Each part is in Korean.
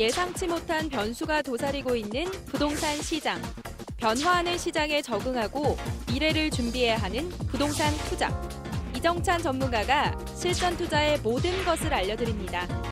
예상치 못한 변수가 도사리고 있는 부동산 시장. 변화하는 시장에 적응하고 미래를 준비해야 하는 부동산 투자. 이정찬 전문가가 실전 투자의 모든 것을 알려드립니다.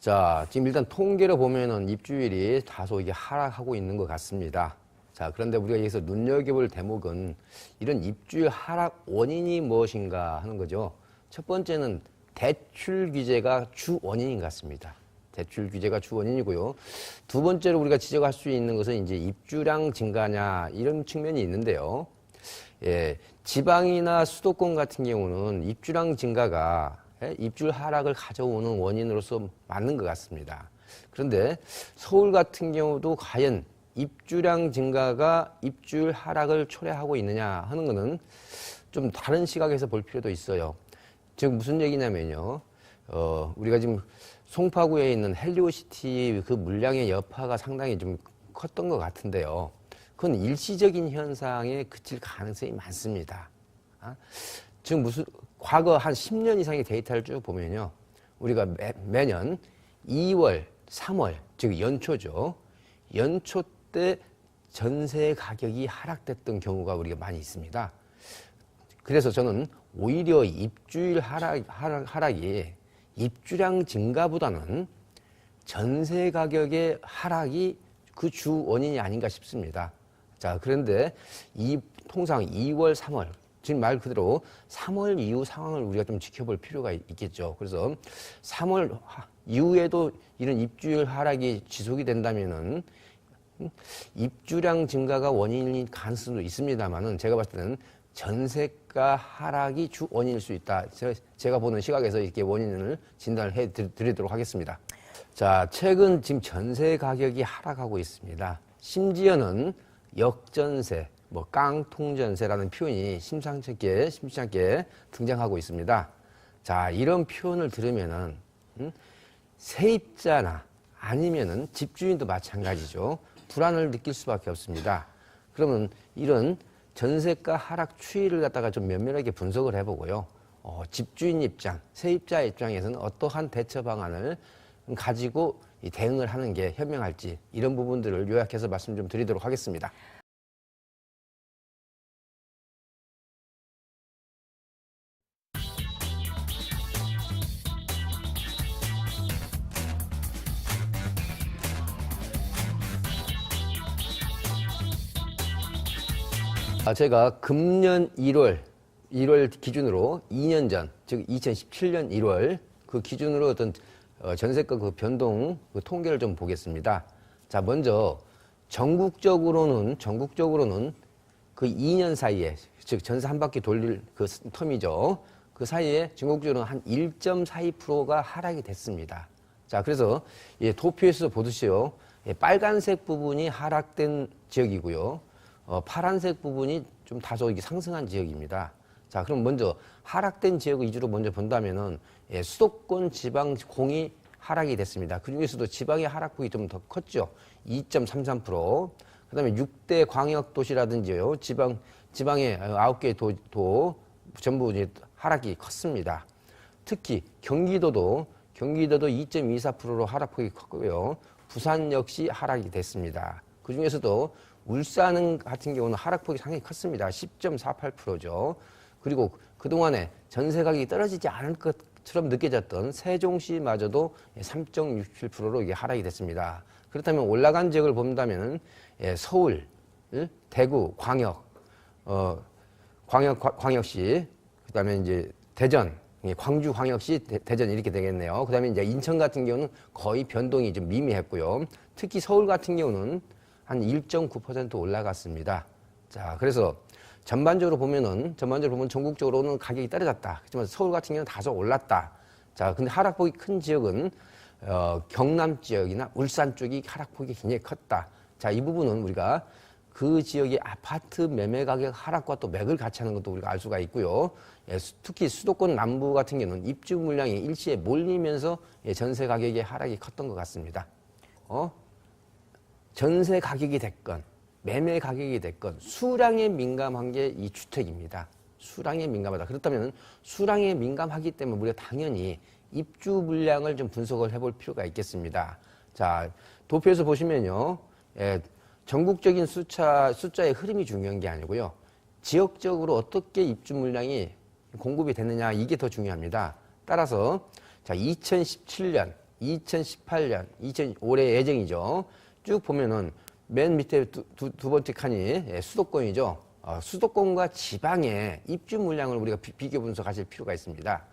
자, 지금 일단 통계로 보면은 입주율이 다소 이게 하락하고 있는 것 같습니다. 자, 그런데 우리가 여기서 눈여겨볼 대목은 이런 입주율 하락 원인이 무엇인가 하는 거죠. 첫 번째는 대출 규제가 주 원인인 것 같습니다. 대출 규제가 주 원인이고요. 두 번째로 우리가 지적할 수 있는 것은 이제 입주량 증가냐 이런 측면이 있는데요. 예, 지방이나 수도권 같은 경우는 입주량 증가가 예, 입주율 하락을 가져오는 원인으로서 맞는 것 같습니다. 그런데 서울 같은 경우도 과연 입주량 증가가 입주율 하락을 초래하고 있느냐 하는 것은 좀 다른 시각에서 볼 필요도 있어요. 즉 무슨 얘기냐면요. 어, 우리가 지금 송파구에 있는 헬리오시티 그 물량의 여파가 상당히 좀 컸던 것 같은데요. 그건 일시적인 현상에 그칠 가능성이 많습니다. 아? 지금 무슨 과거 한 10년 이상의 데이터를 쭉 보면요. 우리가 매, 매년 2월, 3월, 즉 연초죠. 연초 때 전세 가격이 하락됐던 경우가 우리가 많이 있습니다. 그래서 저는 오히려 입주율 하락, 하락, 하락이 입주량 증가보다는 전세 가격의 하락이 그 주 원인이 아닌가 싶습니다. 자, 그런데 이 통상 2월, 3월 지금 말 그대로 3월 이후 상황을 우리가 좀 지켜볼 필요가 있겠죠. 그래서 3월 이후에도 이런 입주율 하락이 지속이 된다면은 입주량 증가가 원인일 가능성도 있습니다만은 제가 봤을 때는 전세가 하락이 주 원인일 수 있다. 제가 보는 시각에서 이렇게 원인을 진단을 해 드리도록 하겠습니다. 자, 최근 지금 전세 가격이 하락하고 있습니다. 심지어는 역전세, 뭐 깡통전세라는 표현이 심상찮게 심상찮게 등장하고 있습니다. 자, 이런 표현을 들으면은 음? 세입자나 아니면은 집주인도 마찬가지죠. 불안을 느낄 수밖에 없습니다. 그러면 이런 전세가 하락 추이를 갖다가 좀 면밀하게 분석을 해보고요. 어, 집주인 입장, 세입자 입장에서는 어떠한 대처 방안을 가지고 대응을 하는 게 현명할지 이런 부분들을 요약해서 말씀 좀 드리도록 하겠습니다. 제가 금년 1월, 1월 기준으로 2년 전, 즉 2017년 1월 그 기준으로 어떤 어, 전세가 그 변동 그 통계를 좀 보겠습니다. 자, 먼저 전국적으로는 전국적으로는 그 2년 사이에 즉 전세 한 바퀴 돌릴 그 텀이죠. 그 사이에 전국적으로 한 1.42%가 하락이 됐습니다. 자, 그래서 예, 도표에서 보듯이요. 예, 빨간색 부분이 하락된 지역이고요. 어, 파란색 부분이 좀 다소 이게 상승한 지역입니다. 자, 그럼 먼저 하락된 지역 위주로 먼저 본다면은 예, 수도권 지방 공이 하락이 됐습니다. 그 중에서도 지방의 하락폭이 좀 더 컸죠. 2.33%. 그 다음에 6대 광역도시라든지요. 지방, 지방의 9개 도, 도 전부 이제 하락이 컸습니다. 특히 경기도도, 경기도도 2.24%로 하락폭이 컸고요. 부산 역시 하락이 됐습니다. 그 중에서도 울산 같은 경우는 하락폭이 상당히 컸습니다. 10.48%죠. 그리고 그동안에 전세 가격이 떨어지지 않을 것처럼 느껴졌던 세종시마저도 3.67%로 이게 하락이 됐습니다. 그렇다면 올라간 지역을 본다면 예, 서울, 대구, 광역, 어, 광역 광역시, 그다음에 이제 대전, 광주 광역시, 대, 전 이렇게 되겠네요. 그다음에 이제 인천 같은 경우는 거의 변동이 좀 미미했고요. 특히 서울 같은 경우는 한 1.9% 올라갔습니다. 자, 그래서 전반적으로 보면은 전반적으로 보면 전국적으로는 가격이 떨어졌다. 하지만 서울 같은 경우는 다소 올랐다. 자, 근데 하락폭이 큰 지역은 어, 경남 지역이나 울산 쪽이 하락폭이 굉장히 컸다. 자, 이 부분은 우리가 그 지역의 아파트 매매 가격 하락과 또 맥을 같이 하는 것도 우리가 알 수가 있고요. 예, 수- 특히 수도권 남부 같은 경우는 입주 물량이 일시에 몰리면서 예, 전세 가격의 하락이 컸던 것 같습니다. 어? 전세 가격이 됐건 매매 가격이 됐건 수량에 민감한 게 이 주택입니다. 수량에 민감하다. 그렇다면 수량에 민감하기 때문에 우리가 당연히 입주 물량을 좀 분석을 해볼 필요가 있겠습니다. 자, 도표에서 보시면요. 예, 전국적인 숫자, 숫자의 흐름이 중요한 게 아니고요. 지역적으로 어떻게 입주 물량이 공급이 됐느냐 이게 더 중요합니다. 따라서 자 2017년, 2018년, 2000 올해 예정이죠. 쭉 보면은 맨 밑에 두, 두, 두 번째 칸이 예, 수도권이죠. 어, 수도권과 지방의 입주 물량을 우리가 비, 비교 분석하실 필요가 있습니다.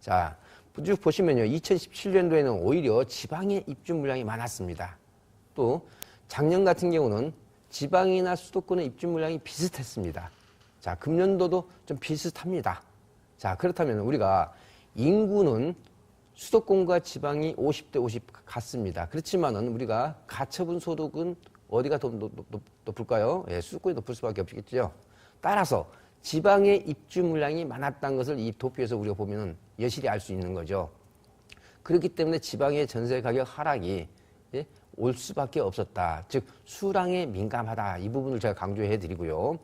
자, 쭉 보시면요. 2017년도에는 오히려 지방의 입주 물량이 많았습니다. 또 작년 같은 경우는 지방이나 수도권의 입주 물량이 비슷했습니다. 자, 금년도도 좀 비슷합니다. 자, 그렇다면 우리가 인구는 수도권과 지방이 50대 50 같습니다. 그렇지만은 우리가 가처분 소득은 어디가 더 높, 높, 높 을까요? 예, 수도권이 높을 수밖에 없겠죠. 따라서 지방의 입주 물량이 많았다는 것을 이 도표에서 우리가 보면은 여실히 알 수 있는 거죠. 그렇기 때문에 지방의 전세 가격 하락이 예, 올 수밖에 없었다. 즉 수량에 민감하다. 이 부분을 제가 강조해 드리고요.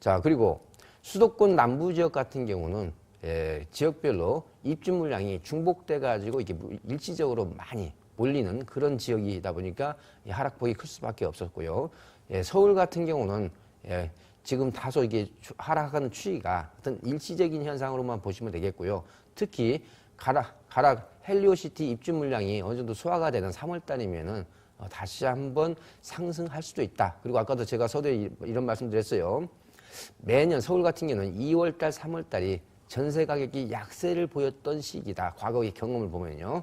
자 그리고 수도권 남부 지역 같은 경우는 예, 지역별로 입주 물량이 중복돼 가지고 이게 일시적으로 많이 몰리는 그런 지역이다 보니까 이 하락폭이 클 수밖에 없었고요. 예, 서울 같은 경우는 예, 지금 다소 이게 추- 하락하는 추이가 어떤 일시적인 현상으로만 보시면 되겠고요. 특히 가락, 가락 헬리오시티 입주 물량이 어느 정도 소화가 되는 3월 달이면은 어, 다시 한번 상승할 수도 있다. 그리고 아까도 제가 서두에 이- 이런 말씀 드렸어요. 매년 서울 같은 경우는 2월 달, 3월 달이 전세 가격이 약세를 보였던 시기다. 과거의 경험을 보면요.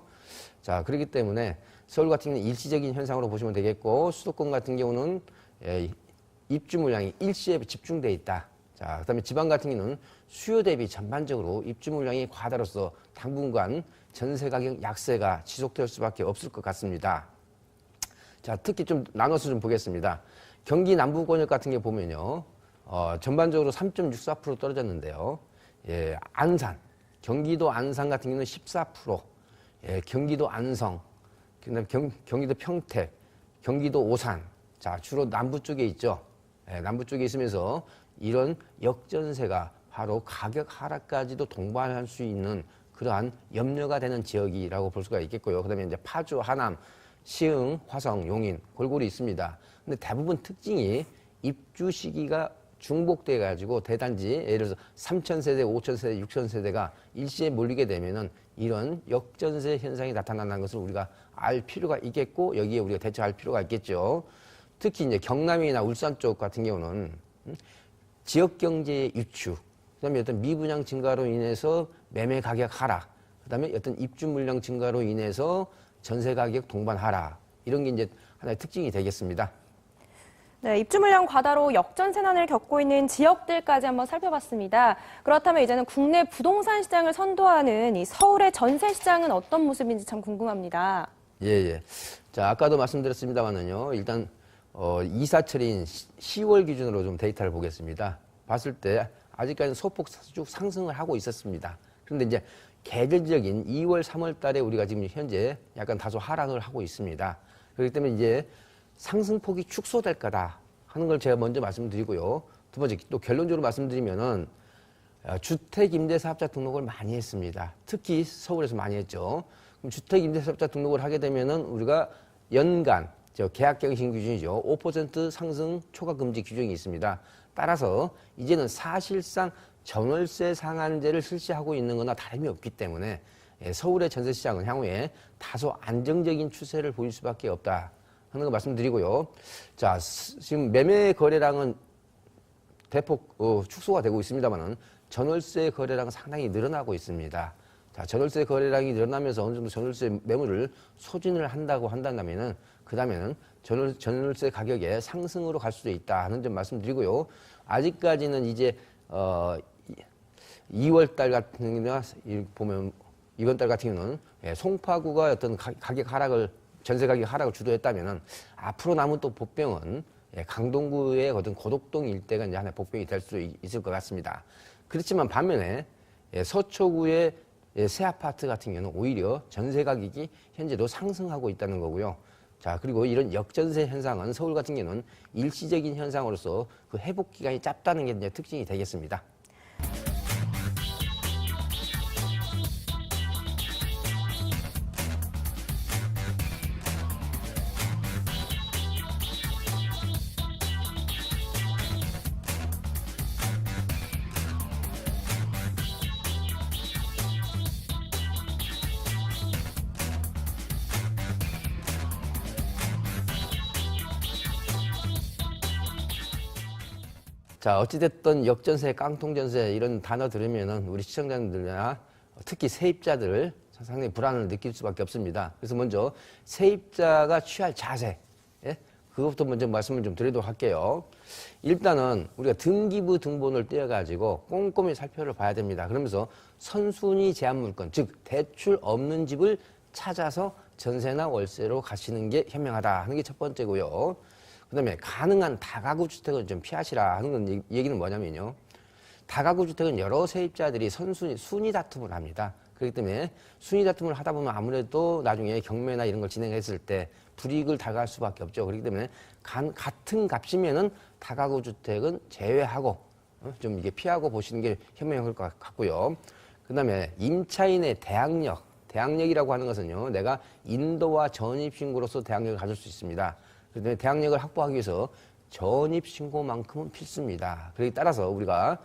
자, 그렇기 때문에 서울 같은 경우는 일시적인 현상으로 보시면 되겠고 수도권 같은 경우는 예, 입주 물량이 일시에 집중돼 있다. 자, 그다음에 지방 같은 경우는 수요 대비 전반적으로 입주 물량이 과다로서 당분간 전세 가격 약세가 지속될 수밖에 없을 것 같습니다. 자, 특히 좀 나눠서 좀 보겠습니다. 경기 남부권역 같은 게 보면요. 어, 전반적으로 3.64% 떨어졌는데요. 예, 안산, 경기도 안산 같은 경우는 14%, 예, 경기도 안성, 그다음에 경, 경기도 평택, 경기도 오산, 자 주로 남부 쪽에 있죠. 예, 남부 쪽에 있으면서 이런 역전세가 바로 가격 하락까지도 동반할 수 있는 그러한 염려가 되는 지역이라고 볼 수가 있겠고요. 그다음에 이제 파주, 하남, 시흥, 화성, 용인 골고루 있습니다. 근데 대부분 특징이 입주 시기가 중복돼 가지고 대단지 예를 들어서 3천 세대, 5천 세대, 6천 세대가 일시에 몰리게 되면은 이런 역전세 현상이 나타난다는 것을 우리가 알 필요가 있겠고 여기에 우리가 대처할 필요가 있겠죠. 특히 이제 경남이나 울산 쪽 같은 경우는 음, 지역 경제의 유축, 그다음에 어떤 미분양 증가로 인해서 매매 가격 하락, 그다음에 어떤 입주 물량 증가로 인해서 전세 가격 동반 하락 이런 게 이제 하나의 특징이 되겠습니다. 네, 입주 물량 과다로 역전 세난을 겪고 있는 지역들까지 한번 살펴봤습니다. 그렇다면 이제는 국내 부동산 시장을 선도하는 이 서울의 전세 시장은 어떤 모습인지 참 궁금합니다. 예, 예. 자, 아까도 말씀드렸습니다만은요, 일단, 어, 이사철인 10월 기준으로 좀 데이터를 보겠습니다. 봤을 때, 아직까지는 소폭 쭉 상승을 하고 있었습니다. 그런데 이제, 계절적인 2월, 3월 달에 우리가 지금 현재 약간 다소 하락을 하고 있습니다. 그렇기 때문에 이제 상승폭이 축소될 거다 하는 걸 제가 먼저 말씀드리고요. 두 번째, 또 결론적으로 말씀드리면은, 어, 주택임대사업자 등록을 많이 했습니다. 특히 서울에서 많이 했죠. 그럼 주택임대사업자 등록을 하게 되면은 우리가 연간 저 계약갱신 기준이죠. 5% 상승 초과 금지 규정이 있습니다. 따라서 이제는 사실상 전월세 상한제를 실시하고 있는 거나 다름이 없기 때문에 예, 서울의 전세 시장은 향후에 다소 안정적인 추세를 보일 수밖에 없다 하는 거 말씀드리고요. 자, 스- 지금 매매 거래량은 대폭 어, 축소가 되고 있습니다만은 전월세 거래량은 상당히 늘어나고 있습니다. 자, 전월세 거래량이 늘어나면서 어느 정도 전월세 매물을 소진을 한다고 한다면은 그 다음에는 전월, 전월세 가격의 상승으로 갈 수도 있다 하는 점 말씀드리고요. 아직까지는 이제 어, 2월 달 같은 경우나 이 보면 이번 달 같은 경우는 예, 송파구가 어떤 가, 가격 하락을 전세 가격 하락을 주도했다면은 앞으로 남은 또 복병은 예, 강동구의 어떤 고덕동 일대가 이제 하나의 복병이 될 수 있을 것 같습니다. 그렇지만 반면에 예, 서초구의 예, 새 아파트 같은 경우는 오히려 전세 가격이 현재도 상승하고 있다는 거고요. 자, 그리고 이런 역전세 현상은 서울 같은 경우는 일시적인 현상으로서 그 회복 기간이 짧다는 게 이제 특징이 되겠습니다. 자, 어찌됐든 역전세, 깡통전세 이런 단어 들으면은 우리 시청자들이나 특히 세입자들 상당히 불안을 느낄 수밖에 없습니다. 그래서 먼저 세입자가 취할 자세, 예? 그것부터 먼저 말씀을 좀 드리도록 할게요. 일단은 우리가 등기부 등본을 떼어가지고 꼼꼼히 살펴를 봐야 됩니다. 그러면서 선순위 제한 물건, 즉 대출 없는 집을 찾아서 전세나 월세로 가시는 게 현명하다 하는 게 첫 번째고요. 그다음에 가능한 다가구 주택은 좀 피하시라 하는 얘기는 뭐냐면요. 다가구 주택은 여러 세입자들이 선순위 순위 다툼을 합니다. 그렇기 때문에 순위 다툼을 하다 보면 아무래도 나중에 경매나 이런 걸 진행했을 때 불이익을 당할 수밖에 없죠. 그렇기 때문에 간- 같은 값이면은 다가구 주택은 제외하고 어, 좀 이게 피하고 보시는 게 현명할 것 같고요. 그다음에 임차인의 대항력, 대항력이라고 하는 것은요, 내가 인도와 전입 신고로서 대항력을 가질 수 있습니다. 그런데 대항력을 확보하기 위해서 전입 신고만큼은 필수입니다. 그에 따라서 우리가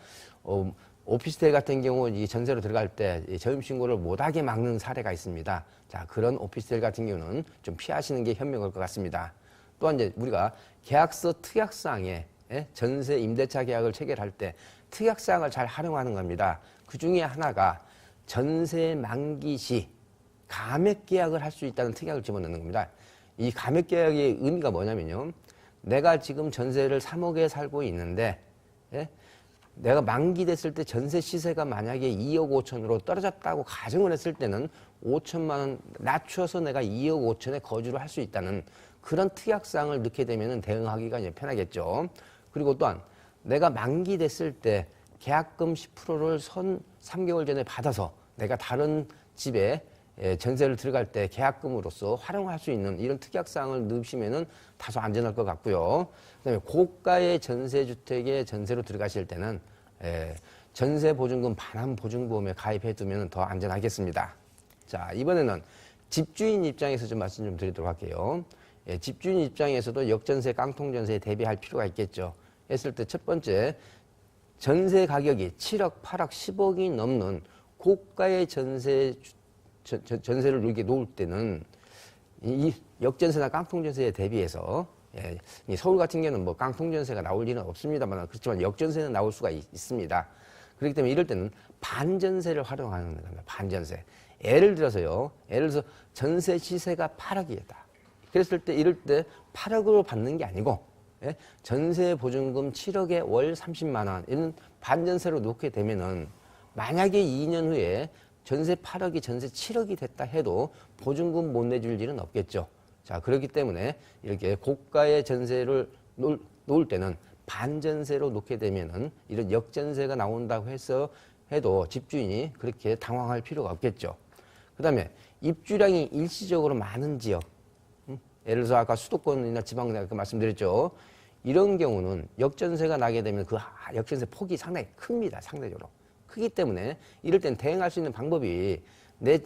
어, 오피스텔 같은 경우 이 전세로 들어갈 때이 전입 신고를 못하게 막는 사례가 있습니다. 자 그런 오피스텔 같은 경우는 좀 피하시는 게 현명할 것 같습니다. 또한 이제 우리가 계약서 특약사항에 예? 전세 임대차 계약을 체결할 때 특약사항을 잘 활용하는 겁니다. 그 중에 하나가 전세 만기 시 감액 계약을 할 수 있다는 특약을 집어넣는 겁니다. 이 감액 계약의 의미가 뭐냐면요. 내가 지금 전세를 3억에 살고 있는데, 예? 내가 만기 됐을 때 전세 시세가 만약에 2억 5천으로 떨어졌다고 가정을 했을 때는 5천만 원 낮춰서 내가 2억 5천에 거주를 할 수 있다는 그런 특약사항을 넣게 되면 대응하기가 이제 편하겠죠. 그리고 또한 내가 만기 됐을 때 계약금 10%를 선 3개월 전에 받아서 내가 다른 집에 예, 전세를 들어갈 때 계약금으로서 활용할 수 있는 이런 특약사항을 넣으시면은 다소 안전할 것 같고요. 그다음에 고가의 전세 주택에 전세로 들어가실 때는 예, 전세 보증금 반환 보증보험에 가입해 두면 더 안전하겠습니다. 자 이번에는 집주인 입장에서 좀 말씀 좀 드리도록 할게요. 예, 집주인 입장에서도 역전세, 깡통전세에 대비할 필요가 있겠죠. 했을 때 첫 번째 전세 가격이 7억, 8억, 10억이 넘는 고가의 전세 주- 전- 전- 전세를 이렇게 놓을 때는 이 역전세나 깡통전세에 대비해서 예, 이 서울 같은 경우는 뭐 깡통전세가 나올 일은 없습니다만 그렇지만 역전세는 나올 수가 있, 습니다 그렇기 때문에 이럴 때는 반전세를 활용하는 겁니다. 반전세. 예를 들어서요. 예를 들어서 전세 시세가 8억이다. 그랬을 때 이럴 때 8억으로 받는 게 아니고 예? 전세 보증금 7억에 월 30만 원 이런 반전세로 놓게 되면은 만약에 2년 후에 전세 8억이 전세 7억이 됐다 해도 보증금 못 내줄 일은 없겠죠. 자, 그렇기 때문에 이렇게 고가의 전세를 놓을, 놓을 때는 반전세로 놓게 되면은 이런 역전세가 나온다고 해서 해도 집주인이 그렇게 당황할 필요가 없겠죠. 그 다음에 입주량이 일시적으로 많은 지역, 음? 예를 들어서 아까 수도권이나 지방 내가 그 말씀드렸죠. 이런 경우는 역전세가 나게 되면 그 하- 역전세 폭이 상당히 큽니다. 상대적으로. 크기 때문에 이럴 땐 대응할 수 있는 방법이 내,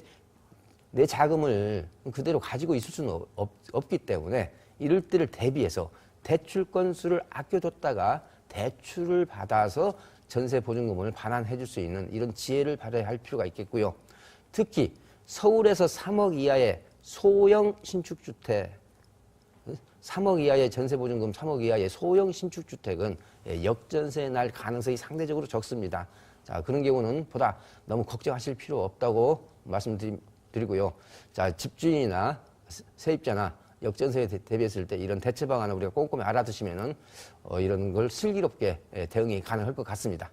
내 자금을 그대로 가지고 있을 수는 없, 없- 없기 때문에 이럴 때를 대비해서 대출 건수를 아껴뒀다가 대출을 받아서 전세 보증금을 반환해 줄 수 있는 이런 지혜를 발휘할 할 필요가 있겠고요. 특히 서울에서 3억 이하의 소형 신축주택 3억 이하의 전세보증금 3억 이하의 소형 신축주택은 예, 역전세 날 가능성이 상대적으로 적습니다. 자, 그런 경우는 보다 너무 걱정하실 필요 없다고 말씀드리고요. 자, 집주인이나 세- 세입자나 역전세에 대- 대비했을 때 이런 대체 방안을 우리가 꼼꼼히 알아두시면은 어, 이런 걸 슬기롭게 예, 대응이 가능할 것 같습니다.